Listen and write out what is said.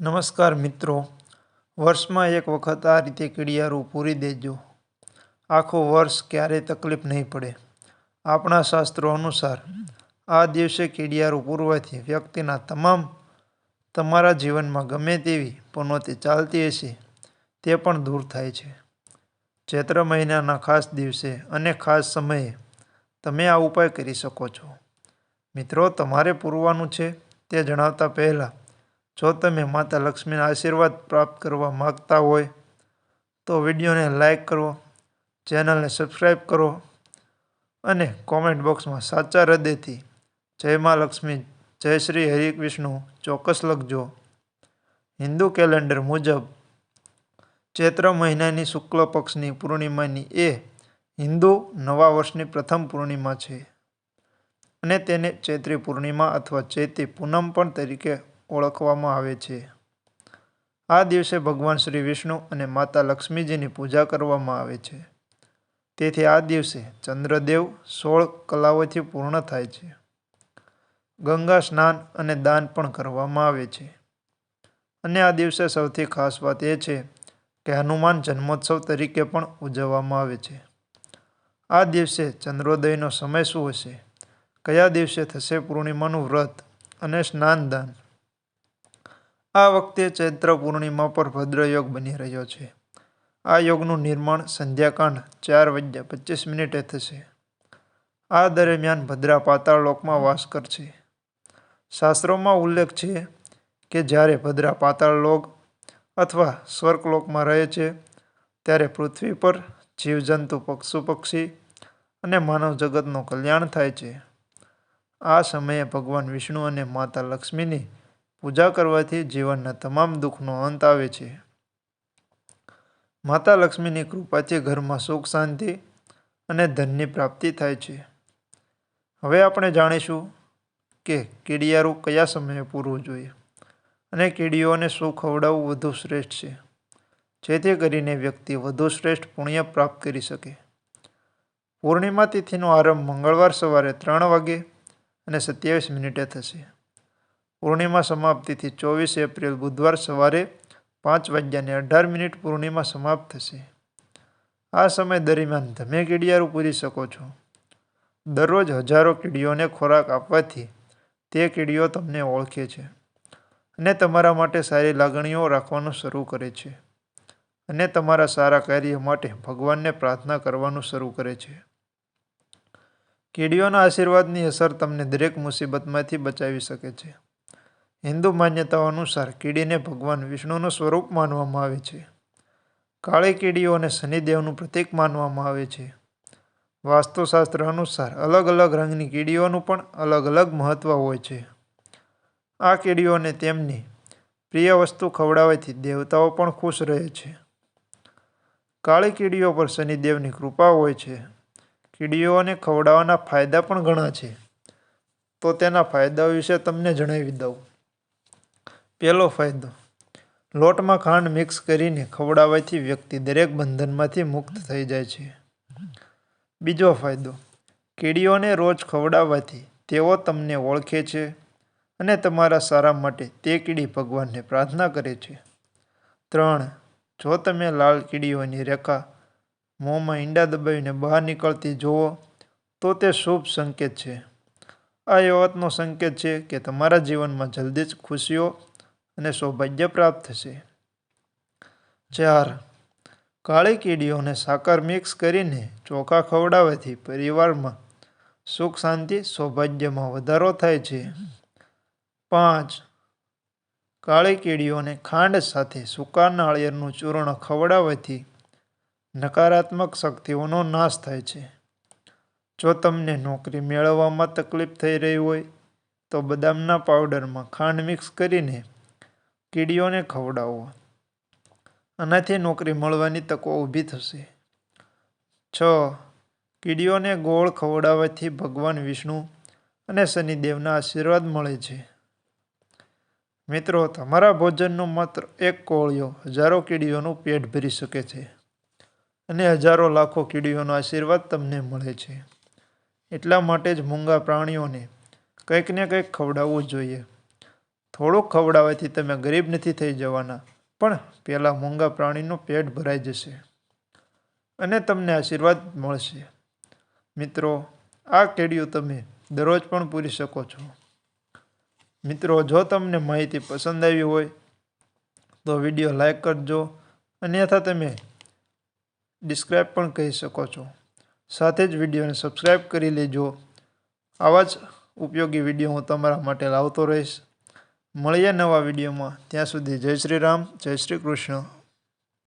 નમસ્કાર મિત્રો. વર્ષમાં એક વખત આ રીતે કીડિયારું પૂરી દેજો. આખો વર્ષ ક્યારેય તકલીફ નહીં પડે. આપણા શાસ્ત્રો અનુસાર, આ દિવસે કીડિયારું પૂરવાથી વ્યક્તિના તમામ તમારા જીવનમાં ગમે તેવી પનોતી ચાલતી હશે, તે પણ દૂર થાય છે. ચૈત્ર મહિનાના ખાસ દિવસે અને ખાસ સમયે તમે આ ઉપાય કરી શકો છો. મિત્રો, તમારે પૂરવાનું છે તે જણાવતા પહેલાં જો તમે માતા લક્ષ્મીના આશીર્વાદ પ્રાપ્ત કરવા માગતા હોય, તો વિડીયોને લાઈક કરો, ચેનલને સબસ્ક્રાઈબ કરો અને કોમેન્ટ બોક્સમાં સાચા હૃદયથી જય મા લક્ષ્મી, જય શ્રી હરિ વિષ્ણુ ચોક્કસ લખજો. હિન્દુ કેલેન્ડર મુજબ, ચૈત્ર મહિનાની શુક્લ પક્ષની પૂર્ણિમાની એ હિન્દુ નવા વર્ષની પ્રથમ પૂર્ણિમા છે અને તેને ચૈત્રી પૂર્ણિમા અથવા ચૈતી પૂનમ પણ તરીકે ઓળખવામાં આવે છે. આ દિવસે ભગવાન શ્રી વિષ્ણુ અને માતા લક્ષ્મીજીની પૂજા કરવામાં આવે છે. તેથી આ દિવસે ચંદ્રદેવ સોળ કલાઓથી પૂર્ણ થાય છે. ગંગા સ્નાન અને દાન પણ કરવામાં આવે છે. અને આ દિવસે સૌથી ખાસ વાત એ છે કે હનુમાન જન્મોત્સવ તરીકે પણ ઉજવવામાં આવે છે. આ દિવસે ચંદ્રોદયનો સમય શું હશે? કયા દિવસે થશે પૂર્ણિમાનું વ્રત અને સ્નાનદાન? આ વખતે ચૈત્ર પૂર્ણિમા પર ભદ્રયોગ બની રહ્યો છે. આ યોગનું નિર્માણ સંધ્યાકાંડ ચાર વાગ્યા પચીસ મિનિટે થશે. આ દરમિયાન ભદ્રા પાતાળ લોકમાં વાસ કરશે. શાસ્ત્રોમાં ઉલ્લેખ છે કે જ્યારે ભદ્રા પાતાળ લોક અથવા સ્વર્ગલોકમાં રહે છે, ત્યારે પૃથ્વી પર જીવજંતુ પશુ પક્ષી અને માનવ જગતનું કલ્યાણ થાય છે. આ સમયે ભગવાન વિષ્ણુ અને માતા લક્ષ્મીની પૂજા કરવાથી જીવનના તમામ દુઃખનો અંત આવે છે. માતા લક્ષ્મીની કૃપાથી ઘરમાં સુખ, શાંતિ અને ધનની પ્રાપ્તિ થાય છે. હવે આપણે જાણીશું કે કીડિયારું કયા સમયે પૂરવું જોઈએ અને કીડીઓને શું ખવડાવવું વધુ શ્રેષ્ઠ છે, જેથી કરીને વ્યક્તિ વધુ શ્રેષ્ઠ પુણ્ય પ્રાપ્ત કરી શકે. પૂર્ણિમા તિથિનો આરંભ મંગળવાર સવારે ત્રણ વાગે અને સત્યાવીસ મિનિટે થશે. પૂર્ણિમા સમાપ્તિથી ચોવીસ એપ્રિલ બુધવાર સવારે પાંચ વાગ્યાને અઢાર મિનિટ પૂર્ણિમા સમાપ્ત થશે. આ સમય દરમિયાન તમે કીડિયારું પૂરી શકો છો. દરરોજ હજારો કીડીઓને ખોરાક આપવાથી તે કીડીઓ તમને ઓળખે છે અને તમારા માટે સારી લાગણીઓ રાખવાનું શરૂ કરે છે અને તમારા સારા કાર્ય માટે ભગવાનને પ્રાર્થના કરવાનું શરૂ કરે છે. કીડીઓના આશીર્વાદની અસર તમને દરેક મુસીબતમાંથી બચાવી શકે છે. હિન્દુ માન્યતાઓ અનુસાર કીડીને ભગવાન વિષ્ણુનું સ્વરૂપ માનવામાં આવે છે. કાળી કીડીઓને શનિદેવનું પ્રતીક માનવામાં આવે છે. વાસ્તુશાસ્ત્ર અનુસાર અલગ અલગ રંગની કીડીઓનું પણ અલગ અલગ મહત્ત્વ હોય છે. આ કીડીઓને તેમની પ્રિય વસ્તુ ખવડાવવાથી દેવતાઓ પણ ખુશ રહે છે. કાળી કીડીઓ પર શનિદેવની કૃપા હોય છે. કીડીઓને ખવડાવવાના ફાયદા પણ ઘણા છે. તો તેના ફાયદાઓ વિશે તમને જણાવી દઉં. પહેલો ફાયદો, લોટમાં ખાંડ મિક્સ કરીને ખવડાવવાથી વ્યક્તિ દરેક બંધનમાંથી મુક્ત થઈ જાય છે. બીજો ફાયદો, કીડીઓને રોજ ખવડાવવાથી તેઓ તમને ઓળખે છે અને તમારા સારા માટે તે કીડી ભગવાનને પ્રાર્થના કરે છે. ત્રણ, જો તમે લાલ કીડીઓની રેખા મોંમાં ઈંડા દબાવીને બહાર નીકળતી જુઓ, તો તે શુભ સંકેત છે. આ એ વાતનો સંકેત છે કે તમારા જીવનમાં જલ્દી જ ખુશીઓ અને સૌભાગ્ય પ્રાપ્ત થશે. ચાર. કાળી કીડીઓને સાકર મિક્સ કરીને ચોખા ખવડાવવાથી પરિવારમાં સુખ, શાંતિ, સૌભાગ્યમાં વધારો થાય છે. પાંચ. કાળી કીડીઓને ખાંડ સાથે સૂકા નાળિયેરનું ચૂર્ણ ખવડાવવાથી નકારાત્મક શક્તિઓનો નાશ થાય છે. જો તમને નોકરી મેળવવામાં તકલીફ થઈ રહી હોય, તો બદામના પાવડરમાં ખાંડ મિક્સ કરીને કીડીઓને ખવડાવો. આનાથી નોકરી મળવાની તકો ઊભી થશે. છ. કીડીઓને ગોળ ખવડાવવાથી ભગવાન વિષ્ણુ અને શનિદેવના આશીર્વાદ મળે છે. મિત્રો, તમારા ભોજનનો માત્ર એક કોળિયો હજારો કીડીઓનું પેટ ભરી શકે છે અને હજારો લાખો કીડીઓનો આશીર્વાદ તમને મળે છે. એટલા માટે જ મૂંગા પ્રાણીઓને કંઈક ને કંઈક ખવડાવવું જોઈએ. થોડુંક ખવડાવવાથી તમે ગરીબ નથી થઈ જવાના, પણ પેલા મોંઘા પ્રાણીનું પેટ ભરાઈ જશે અને તમને આશીર્વાદ મળશે. મિત્રો, આ કેડિયું તમે દરરોજ પણ પૂરી શકો છો. મિત્રો, જો તમને માહિતી પસંદ આવી હોય, તો વીડિયો લાઈક કરજો અન્યથા તમે ડિસ્ક્રાઈબ પણ કહી શકો છો. સાથે જ વિડીયોને સબસ્ક્રાઈબ કરી લેજો. આવા જ ઉપયોગી વીડિયો હું તમારા માટે લાવતો રહીશ. મળીએ નવા વિડીયોમાં. ત્યાં સુધી જય શ્રી રામ જય શ્રી કૃષ્ણ.